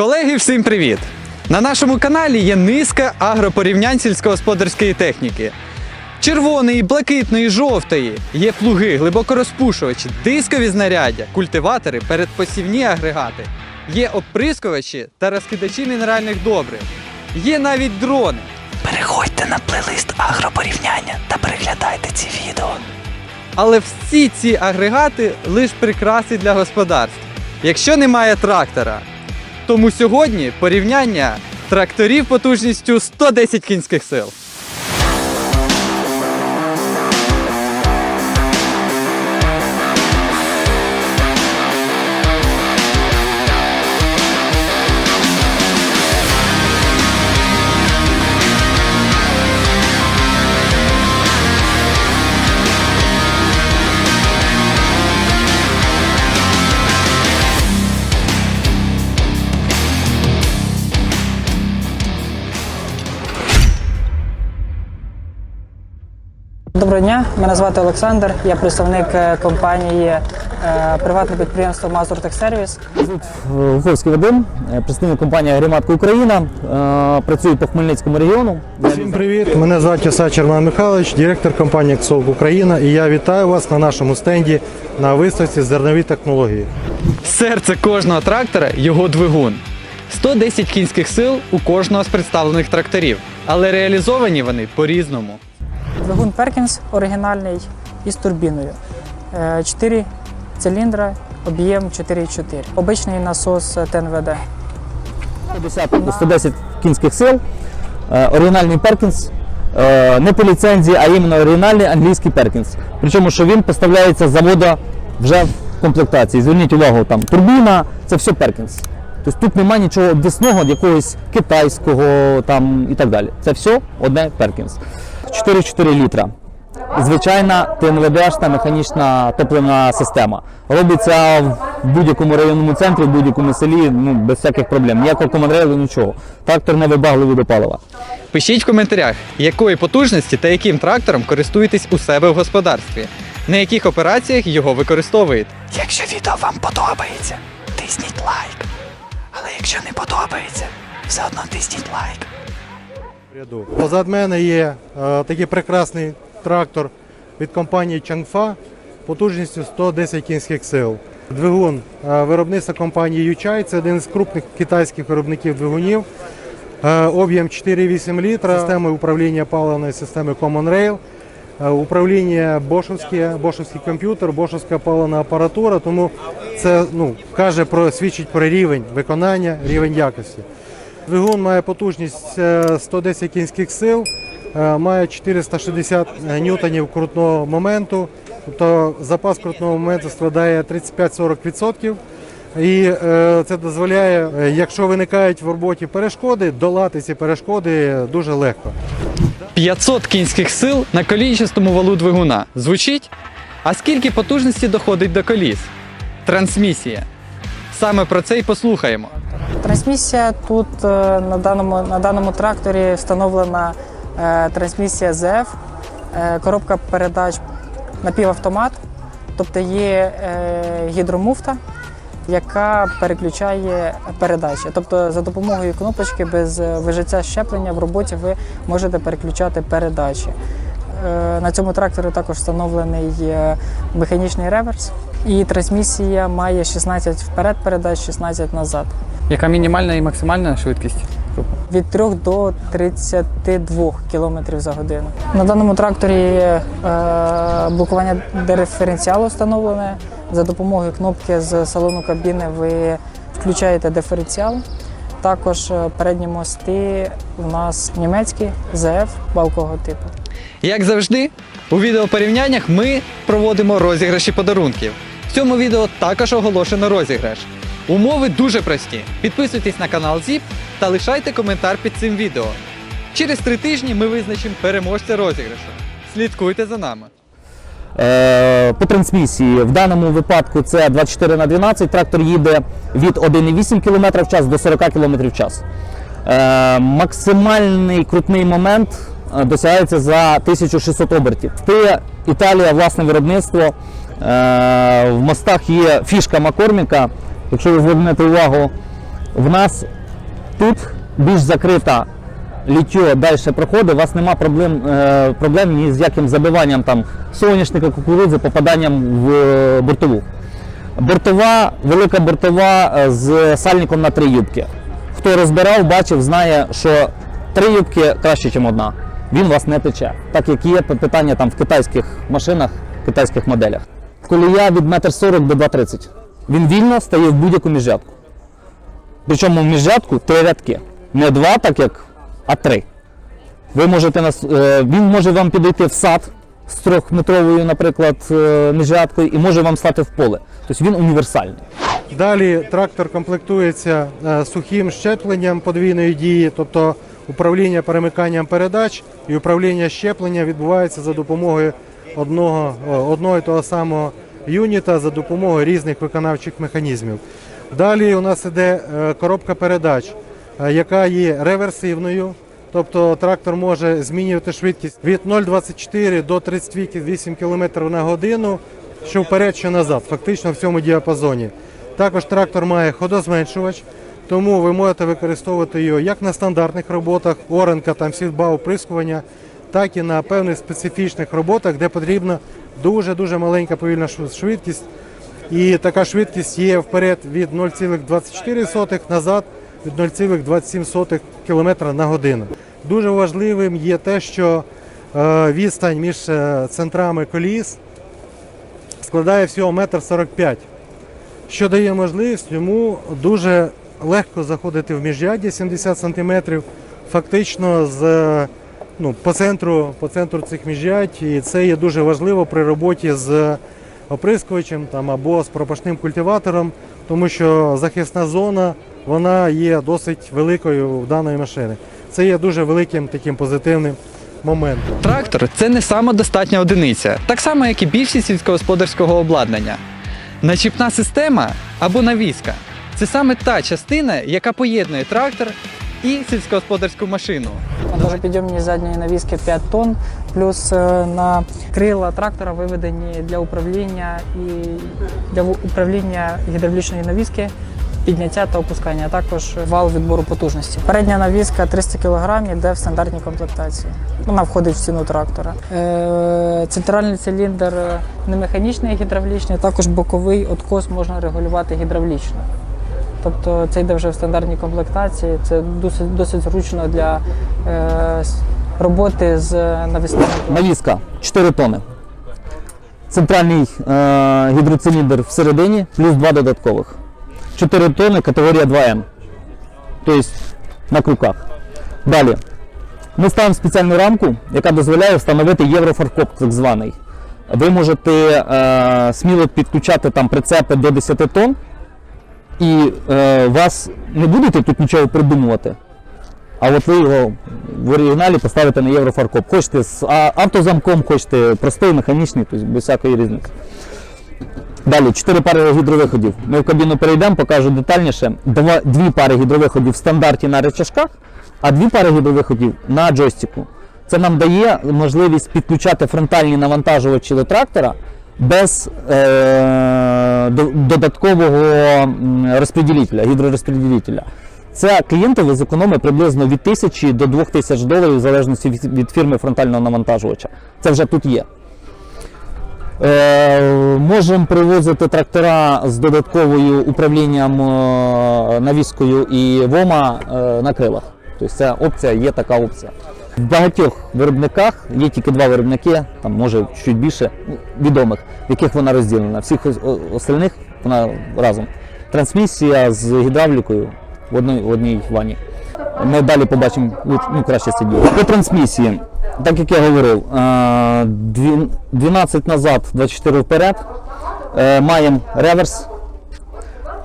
Колеги, всім привіт! На нашому каналі є низка агропорівнянь сільськогосподарської техніки. Червоної, блакитної, жовтої є плуги, глибокорозпушувачі, дискові знаряддя, культиватори, передпосівні агрегати. Є оприскувачі та розкидачі мінеральних добрив. Є навіть дрони. Переходьте на плейлист агропорівняння та переглядайте ці відео. Але всі ці агрегати лише прикраси для господарств. Якщо немає трактора. Тому сьогодні порівняння тракторів потужністю 110 кінських сил. Звати Олександр. Я представник е, компанії е, приватне підприємство Мазур Техсервіс. Гуфовський Вадим, е, представник компанії Агріматка Україна, е, працюю по Хмельницькому регіону. Всім привіт! Мене звати Осадчий Роман Михайлович, директор компанії «Аксовк Україна, і я вітаю вас на нашому стенді на виставці зернові технології. Серце кожного трактора його двигун. 110 кінських сил у кожного з представлених тракторів, але реалізовані вони по-різному. Двигун Перкінс оригінальний із турбіною. Е, Чотири циліндра, об'єм 4,4. Обичний насос ТНВД. 110, 110 кінських сил, е, оригінальний Перкінс, е, не по ліцензії, а іменно оригінальний англійський Перкінс. Причому, що він поставляється з заводу вже в комплектації. Зверніть увагу, там турбіна, це все Перкінс. Тобто тут немає нічого обвісного, якогось китайського там, і так далі. Це все одне Перкінс. 4,4 літра. Звичайна ТНВДшна механічна топливна система. Робиться в будь-якому районному центрі, в будь-якому селі, ну без всяких проблем. Ніякого командрейлу, нічого. Трактор не вибагливий до палива. Пишіть в коментарях, якої потужності та яким трактором користуєтесь у себе в господарстві, на яких операціях його використовуєте. Якщо відео вам подобається, тисніть лайк. Але якщо не подобається, все одно тисніть лайк. Ряду. Позад мене є е, такий прекрасний трактор від компанії Чангфа потужністю 110 кінських сил. Двигун е, виробництва компанії Ючай, це один з крупних китайських виробників двигунів. Е, Об'єм 4,8 літра, системи управління паливної системи Common Rail, е, управління бошовське, бошовський комп'ютер, бошовська паливна апаратура. Тому це ну, каже про свідчить про рівень виконання, рівень якості. Двигун має потужність е, 110 кінських сил, е, має 460 ньютонів крутного моменту, тобто запас крутного моменту складає 35-40%. І е, це дозволяє, е, якщо виникають в роботі перешкоди, долати ці перешкоди дуже легко. 500 кінських сил на колінчастому валу двигуна. Звучить? А скільки потужності доходить до коліс? Трансмісія. Саме про це й послухаємо. Трансмісія тут е, на даному, на даному тракторі встановлена е, трансмісія ZF, е, коробка передач напівавтомат, тобто є е, гідромуфта, яка переключає передачі. Тобто за допомогою кнопочки без е, вижиття щеплення в роботі ви можете переключати передачі. Е, На цьому тракторі також встановлений е, механічний реверс, і трансмісія має 16 вперед передач, 16 назад. Яка мінімальна і максимальна швидкість? від 3 до 32 км за годину. На даному тракторі е, блокування диференціалу встановлене. За допомогою кнопки з салону кабіни ви включаєте диференціал. Також е, передні мости у нас німецькі ЗФ балкового типу. Як завжди, у відеопорівняннях ми проводимо розіграші подарунків. В цьому відео також оголошено розіграш. Умови дуже прості. Підписуйтесь на канал ZIP та лишайте коментар під цим відео. Через три тижні ми визначимо переможця розіграшу. Слідкуйте за нами. Е, По трансмісії в даному випадку це 24 на 12 трактор їде від 1,8 км в час до 40 км в час. Е, Максимальний крутний момент е, досягається за 1600 обертів. Це Італія, власне виробництво. Е, В мостах є фішка Маккорміка. Якщо ви звернете увагу, В нас тут більш закрита літьо далі проходить, у вас нема проблем, е, проблем ні з яким забиванням там соняшника, кукурудзи, попаданням в е, бортову. Бортова, велика бортова з сальником на три юбки. Хто розбирав, бачив, знає, що три юбки краще, ніж одна. Він вас не тече. Так як є питання там в китайських машинах, китайських моделях. Колія від 1,40 м до 2,30 м. Він вільно стає в будь-яку міжрядку. Причому в міжрядку три рядки. Не два, так як, а три. Ви можете нас, е, він може вам підійти в сад з трьохметровою, наприклад, е, міжрядкою, і може вам стати в поле. Тобто він універсальний. Далі трактор комплектується е, сухим щепленням подвійної дії, тобто управління перемиканням передач і управління щеплення відбувається за допомогою одного, одного і того самого юніта за допомогою різних виконавчих механізмів. Далі у нас іде е, коробка передач, е, яка є реверсивною. Тобто трактор може змінювати швидкість від 0,24 до 38 км на годину, що вперед, що назад, фактично в цьому діапазоні. Також трактор має ходозменшувач, тому ви можете використовувати його як на стандартних роботах, оренка, там сільба, оприскування, так і на певних специфічних роботах, де потрібна дуже-дуже маленька повільна швидкість. І така швидкість є вперед від 0,24 назад від 0,27 км на годину. Дуже важливим є те, що е, відстань між е, центрами коліс складає всього 1,45 м, що дає можливість йому дуже легко заходити в міжряддя 70 см, фактично з, ну, по, центру, по центру цих міжрядь. І це є дуже важливо при роботі з оприскувачем там, або з пропашним культиватором, тому що захисна зона вона є досить великою в даної машини. Це є дуже великим таким позитивним моментом. Трактор це не самодостатня одиниця, так само, як і більшість сільськогосподарського обладнання. Начіпна система або навіска це саме та частина, яка поєднує трактор і сільськогосподарську машину. Вантажопідйомні задньої навіски 5 тонн, плюс е, на крила трактора виведені для управління і для управління гідравлічної навіски. Підняття та опускання, а також вал відбору потужності. Передня навіска 300 кг йде в стандартній комплектації. Вона входить в ціну трактора. Е, Центральний циліндр не механічний, а гідравлічний, також боковий откос можна регулювати гідравлічно. Тобто це йде вже в стандартній комплектації. Це досить, досить зручно для е, роботи з навісними. Навіска 4 тони. Центральний е, гідроциліндр всередині, плюс 2 додаткових. 4 тони категорія 2М. Тобто на крюках. Далі. Ми ставимо спеціальну рамку, яка дозволяє встановити єврофаркоп, так званий. Ви можете е, сміло підключати там прицепи до 10 тонн, і е, вас не будете тут нічого придумувати. А от ви його в оригіналі поставите на єврофаркоп. Хочете з автозамком, хочете простий, механічний, тобто без всякої різниці. Далі, чотири пари гідровиходів. Ми в кабіну перейдемо, покажу детальніше. Два, дві пари гідровиходів в стандарті на речашках, а дві пари гідровиходів на джойстику. Це нам дає можливість підключати фронтальні навантажувачі до трактора без е, додаткового розподілителя, гідророзподілителя. Це клієнтові зекономить приблизно від 1000 до 2000 доларів в залежності від, фірми фронтального навантажувача. Це вже тут є. Е, можемо привозити трактора з додатковою управлінням е, навіскою і ВОМа е, на крилах. Тобто ця опція є така опція. В багатьох виробниках є тільки два виробники, там може чуть більше ну, відомих, в яких вона розділена. Всіх ос- остальних вона разом. Трансмісія з гідравлікою в одній, в одній ванні. Ми далі побачимо ну, краще це діло. По трансмісії, так як я говорив, е, 12 назад, 24 вперед. Е, Маємо реверс,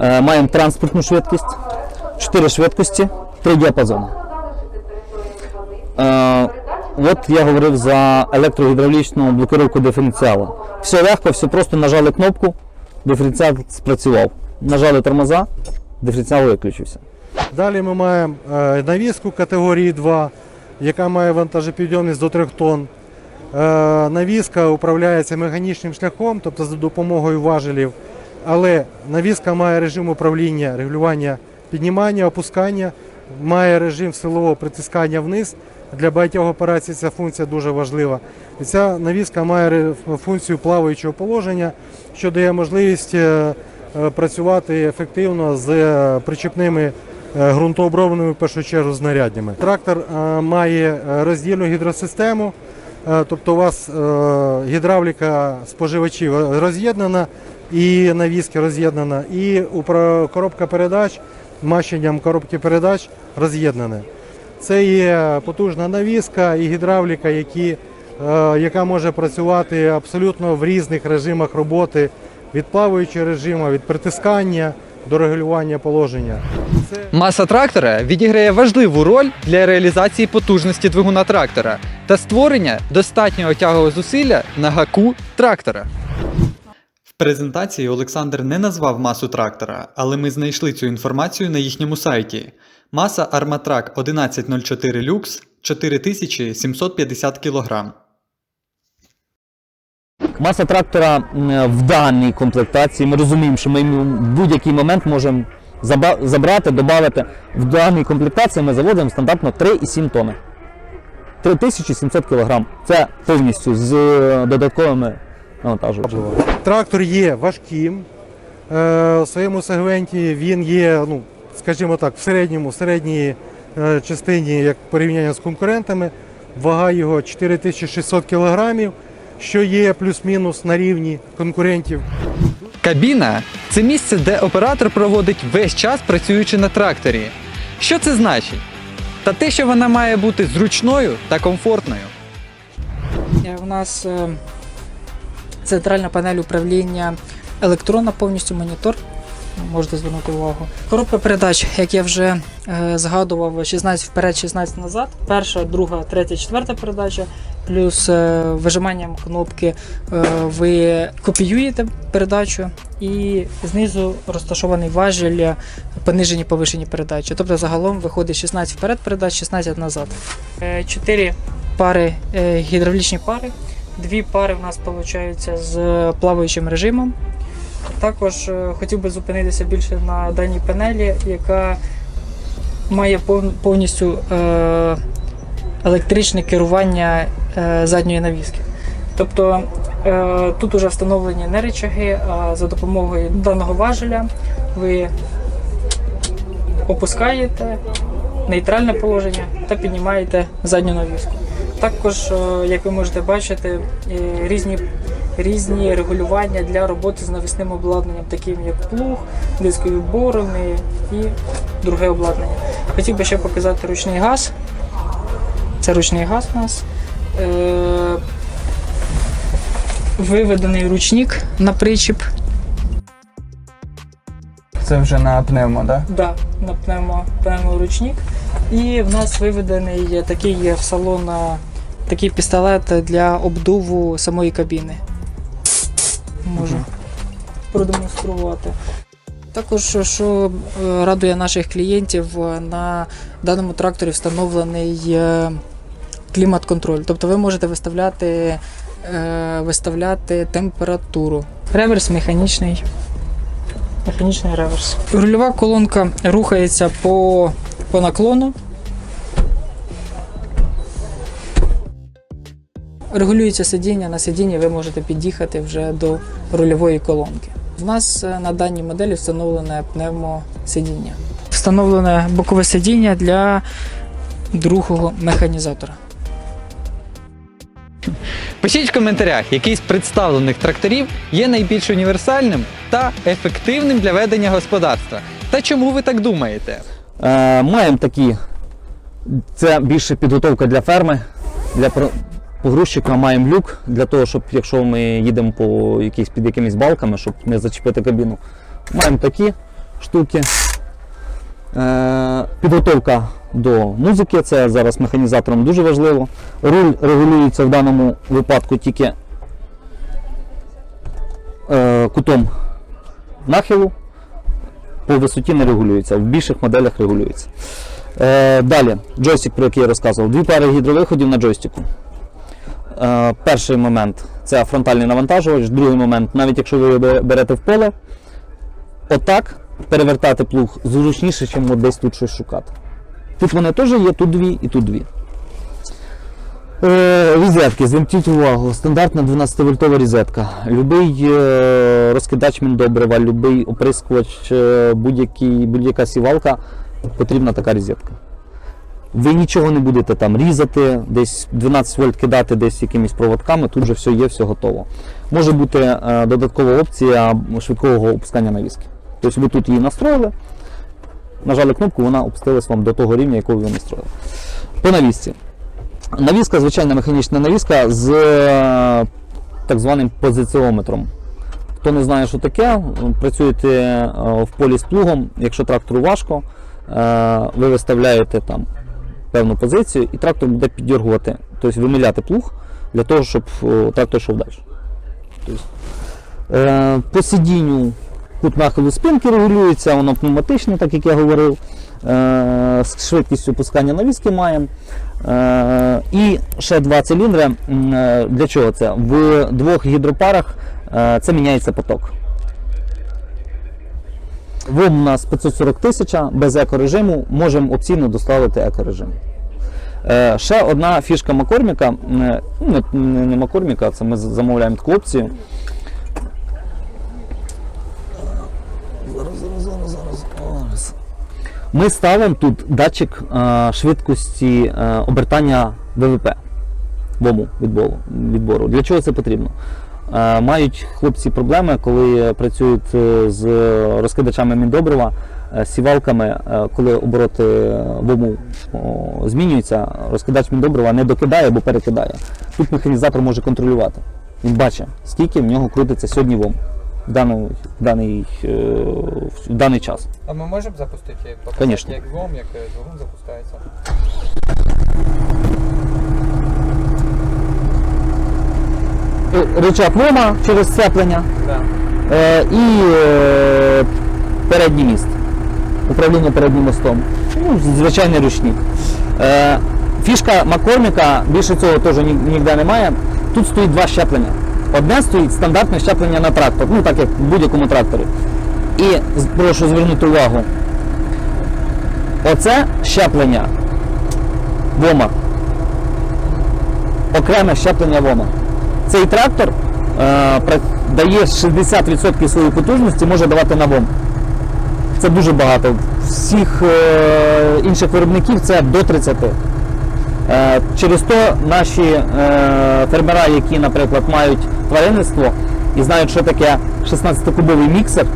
е, маємо транспортну швидкість, 4 швидкості, 3 діапазони. Е, От я говорив за електрогідравлічну блокировку диференціалу. Все легко, все просто нажали кнопку, диференціал спрацював. Нажали тормоза, диференціал виключився. Далі ми маємо е, навіску категорії 2, яка має вантажопідйомність до 3 тонн. Е, навіска управляється механічним шляхом, тобто за допомогою важелів. Але навіска має режим управління, регулювання піднімання, опускання, має режим силового притискання вниз. Для багатьох операцій ця функція дуже важлива. І ця навіска має функцію плаваючого положення, що дає можливість е, е, працювати ефективно з е, причепними ґрунтообробними в першу чергу знаряднями. Трактор має роздільну гідросистему, тобто у вас гідравліка споживачів роз'єднана і навіски роз'єднана, і коробка передач мащенням коробки передач роз'єднане. Це є потужна навіска і гідравліка, які, е, яка може працювати абсолютно в різних режимах роботи від плаваючого режиму, від притискання до регулювання положення. Це Маса трактора відіграє важливу роль для реалізації потужності двигуна трактора та створення достатнього тягового зусилля на гаку трактора. В презентації Олександр не назвав масу трактора, але ми знайшли цю інформацію на їхньому сайті. Маса Armatrac 1104 Lux 4750 кг. Маса трактора в даній комплектації. Ми розуміємо, що ми в будь-який момент можемо забрати, додати. В даній комплектації ми заводимо стандартно 3,7 тонни. 3700 кг. Це повністю з е, додатковими навантажувачами. Трактор є важким. е, У своєму сегменті він є, ну, скажімо так, в середньому, в середній е, частині, як порівняння з конкурентами. Вага його 4600 кг, що є плюс-мінус на рівні конкурентів. Кабіна це місце, де оператор проводить весь час працюючи на тракторі. Що це значить? Та те, що вона має бути зручною та комфортною. Е, У нас е, центральна панель управління електронна, повністю монітор. Можете звернути увагу. Коробка передач, як я вже е, згадував, 16 вперед, 16 назад. Перша, друга, третя, четверта передача. Плюс е, вижиманням кнопки е, ви копіюєте передачу і знизу розташований важіль понижені повишені передачі. Тобто загалом виходить 16 вперед передач, 16 назад. Чотири пари гідравлічні пари. Дві пари в нас виходить з плаваючим режимом. Також е, хотів би зупинитися більше на даній панелі, яка має повністю е, електричне керування е, задньої навіски. Тобто тут вже встановлені не речаги, а за допомогою даного важеля ви опускаєте нейтральне положення та піднімаєте задню навіску. Також, як ви можете бачити, різні, різні регулювання для роботи з навісним обладнанням, таким як плуг, дискові борони і друге обладнання. Хотів би ще показати ручний газ. Це ручний газ у нас. Е, Виведений ручник на причіп. Це вже на пневмо, так? Да, на пневмо, пневморучник. І в нас виведений такий є в салон такий пістолет для обдуву самої кабіни. Можу продемонструвати. Також, що е, радує наших клієнтів, е, на даному тракторі встановлений е, клімат-контроль. Тобто ви можете виставляти, виставляти температуру. Реверс механічний. Механічний реверс. Рульова колонка рухається по, по наклону. Регулюється сидіння. На сидінні ви можете під'їхати вже до рульової колонки. В нас е, на даній моделі встановлене пневмосидіння. Встановлене бокове сидіння для другого механізатора. Пишіть в коментарях, який з представлених тракторів є найбільш універсальним та ефективним для ведення господарства. Та чому ви так думаєте? Е, маємо такі. Це більше підготовка для ферми. Для погрузчика маємо люк для того, щоб якщо ми їдемо по якісь, під якимись балками, щоб не зачепити кабіну. Маємо такі штуки. Е, підготовка до музики, це зараз механізатором дуже важливо. Руль регулюється в даному випадку тільки е, кутом нахилу по висоті не регулюється, в більших моделях регулюється. Е, далі, джойстик, про який я розказував, дві пари гідровиходів на джойстику. Е, перший момент це фронтальний навантажувач, другий момент, навіть якщо ви берете в поле, отак перевертати плуг зручніше, ніж десь тут щось шукати. Тут вони теж є, тут дві і тут дві. Е, розетки, зверніть увагу, стандартна 12-вольтова розетка. Любий е, розкидач міндобрива, будь-який, будь-яка сівалка, потрібна така розетка. Ви нічого не будете там різати, десь 12 вольт кидати десь якимись проводками, тут же все є, все готово. Може бути е, додаткова опція швидкого опускання навіски. Тобто ви тут її настроїли, нажали кнопку, вона опустилась вам до того рівня, якого ви настроїли. По навісці. Навіска, звичайна механічна навіска з е, так званим позиціометром. Хто не знає, що таке, працюєте е, в полі з плугом, якщо трактору важко, ви виставляєте там певну позицію і трактор буде піддергувати, тобто вимиляти плуг для того, щоб трактор йшов далі. Тобто, е, по сидінню кут нахилу спинки регулюється, воно пневматичне, так як я говорив. Е, з швидкістю пускання навіски маємо. Е, і ще два циліндри. Для чого це? В двох гідропарах це міняється поток. ВОМ у нас 540 тисяч без екорежиму, можемо опційно доставити екорежим. Е, ще одна фішка Макорміка, е, ну, не, не Макорміка, це ми замовляємо опцію. Зараз, зараз, зараз, зараз. зараз. Ми ставимо тут датчик е, швидкості обертання ВВП ВОМу відбору. Для чого це потрібно? Е, мають хлопці проблеми, коли працюють е, з розкидачами міндобрива, е, сівалками, е, коли обороти е, ВОМу змінюються, розкидач міндобрива не докидає або перекидає. Тут механізатор може контролювати. Він бачить, скільки в нього крутиться сьогодні ВОМ в, даний, в, даний, е, в даний час. А ми можемо запустити? Конечно. Як двом, як двигун запускається? Рычаг ВОМа через сцеплення е, і е, передній міст. Управління переднім мостом. Ну, звичайний ручник. Е, фішка Маккорміка, більше цього теж ніде немає. Тут стоїть два щеплення. Одне стоїть стандартне щеплення на трактор, ну так як в будь-якому тракторі. І прошу звернути увагу. Оце щеплення ВОМа. Окреме щеплення ВОМа. Цей трактор е, дає 60% своєї потужності, може давати на ВОМ. Це дуже багато. Всіх е, інших виробників це до 30. Е, через то наші е, фермера, які, наприклад, мають тваринництво і знають, що таке 16-кубовий міксер,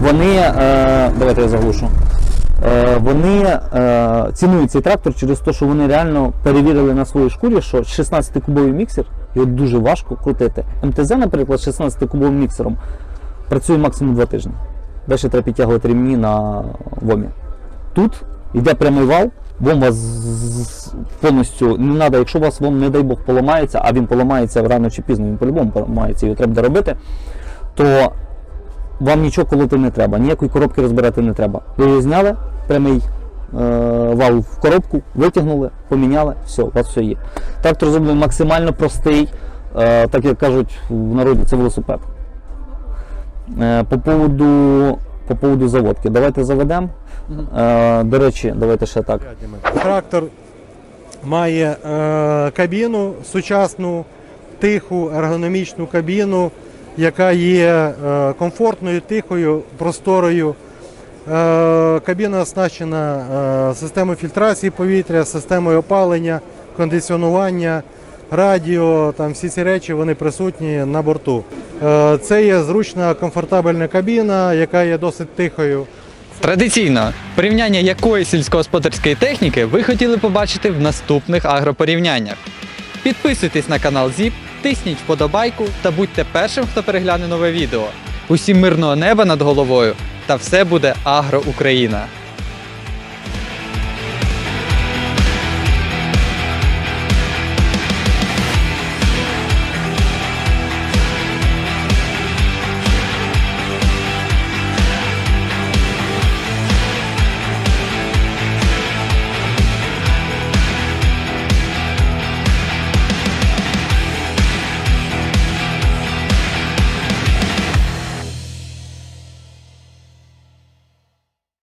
вони, е, давайте я заглушу, е, вони е, цінують цей трактор через те, що вони реально перевірили на своїй шкурі, що 16-кубовий міксер його дуже важко крутити. МТЗ, наприклад, з 16-кубовим міксером працює максимум 2 тижні. Далі треба підтягувати ремні на вомі. Тут йде прямий вал, вом вас повністю не треба, якщо у вас вом, не дай Бог, поламається, а він поламається рано чи пізно, він по-любому поламається, його треба доробити, то вам нічого колоти не треба, ніякої коробки розбирати не треба. Ви її зняли, прямий вал в коробку, витягнули, поміняли, все, у вас все є. Трактор зроблений максимально простий, е, так як кажуть в народі, це велосипед. Е, По поводу, по поводу заводки. Давайте заведемо. Е, До речі, давайте ще так. Трактор має е, кабіну сучасну, тиху, ергономічну кабіну, яка є е, комфортною, тихою, просторою. Е, кабіна оснащена е, системою фільтрації повітря, системою опалення, кондиціонування, радіо, там всі ці речі вони присутні на борту. Е, це є зручна, комфортабельна кабіна, яка є досить тихою. Традиційно, порівняння якої сільськогосподарської техніки ви хотіли побачити в наступних агропорівняннях. Підписуйтесь на канал ЗІП, тисніть вподобайку та будьте першим, хто перегляне нове відео. Усім мирного неба над головою та все буде Агро Україна!